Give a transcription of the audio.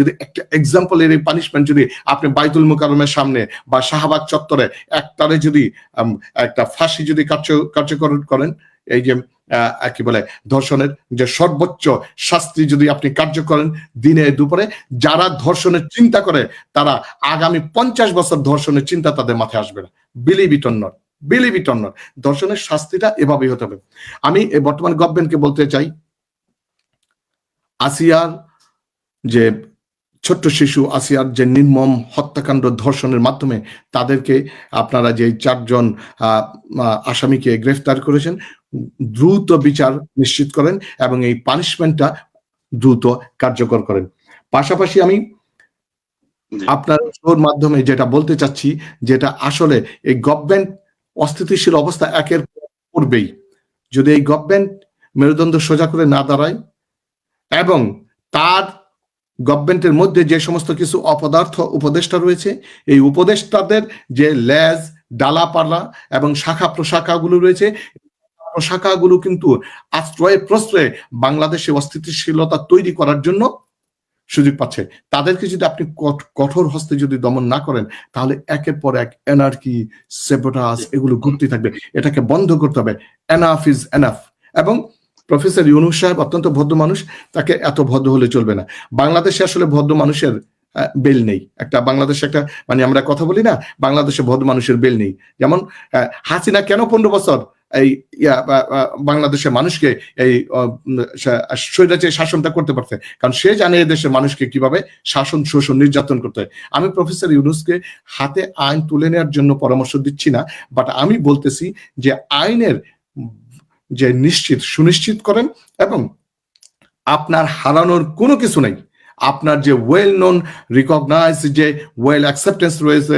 যদি একটা এক্সাম্পলের এই পানিশমেন্ট যদি আপনি বাইতুল মুকাররমের সামনে বা শাহবাগ চত্বরে একটারে যদি একটা ফাঁসি যদি কার্য, কার্যকর করেন, এই যে কি বলে, ধর্ষণের যে সর্বোচ্চ শাস্তি যদি আপনি কার্য করেন দিনে দুপুরে, যারা ধর্ষণের চিন্তা করে, তারা আগামী পঞ্চাশ বছর ধর্ষণের চিন্তা তাদের মাথায় আসবে না। Believe it not believe it not ধর্ষণের শাস্তিটা এভাবেই হতে হবে। আমি বর্তমান গভর্নমেন্টকে বলতে চাই, আসিয়ার যে ছোট্ট শিশু আসিয়ার যে নির্মম হত্যাকাণ্ড ধর্ষণের মাধ্যমে তাদেরকে আপনারা যে চারজন আসামিকে গ্রেফতার করেছেন দ্রুত বিচার নিশ্চিত করেন এবং এই পানিশমেন্টটা দ্রুত কার্যকর করেন। পাশাপাশি আমি আপনার শোর মাধ্যমে যেটা বলতে চাচ্ছি যেটা আসলে এই গভর্নমেন্ট অস্থিতিশীল অবস্থা একের পূর্বেই যদি এই গভর্নমেন্ট মেরুদণ্ড সোজা করে না দাঁড়ায় এবং তার গভর্নমেন্টের মধ্যে যে সমস্ত কিছু অপদার্থ উপদেষ্টা রয়েছে, এই উপদেষ্টাদের যে লেজ, ডালাপালা এবং শাখা প্রশাখাগুলো রয়েছে, প্রশাখাগুলো কিন্তু আশ্রয়ে প্রশ্রয়ে বাংলাদেশে অস্থিতিশীলতা তৈরি করার জন্য সুযোগ পাচ্ছে। তাদেরকে যদি আপনি কঠ- কঠোর হস্তে যদি দমন না করেন, তাহলে একের পর এক এনার্কি, সেবোটাস এগুলো ঘুরতে থাকবে। এটাকে বন্ধ করতে হবে। এনাফ ইজ এনাফ এবং প্রফেসর ইউনুস সাহেব অত্যন্ত ভদ্র মানুষ, তাকে এত ভদ্র হলে চলবে না। বাংলাদেশে আসলে ভদ্র মানুষের বেল নেই। একটা বাংলাদেশে একটা মানে আমরা কথা বলি না, বাংলাদেশে ভদ্র মানুষের বেল নেই। যেমন হাসিনা কেন পনেরো বছর এই বাংলাদেশের মানুষকে এই স্বৈরাচারী শাসনটা করতে পারছে? কারণ সে জানে দেশের মানুষকে কীভাবে শাসন, শোষণ, নির্যাতন করতে হয়। আমি প্রফেসর ইউনুসকে হাতে আইন তুলে নেওয়ার জন্য পরামর্শ দিচ্ছি না, বাট আমি বলতেছি যে আইনের যে নিশ্চিত, সুনিশ্চিত করেন এবং আপনার হারানোর কোনো কিছু নেই। আপনার যে ওয়েল নোন রিকগনাইজ যে ওয়েল অ্যাকসেপ্টেন্স রয়েছে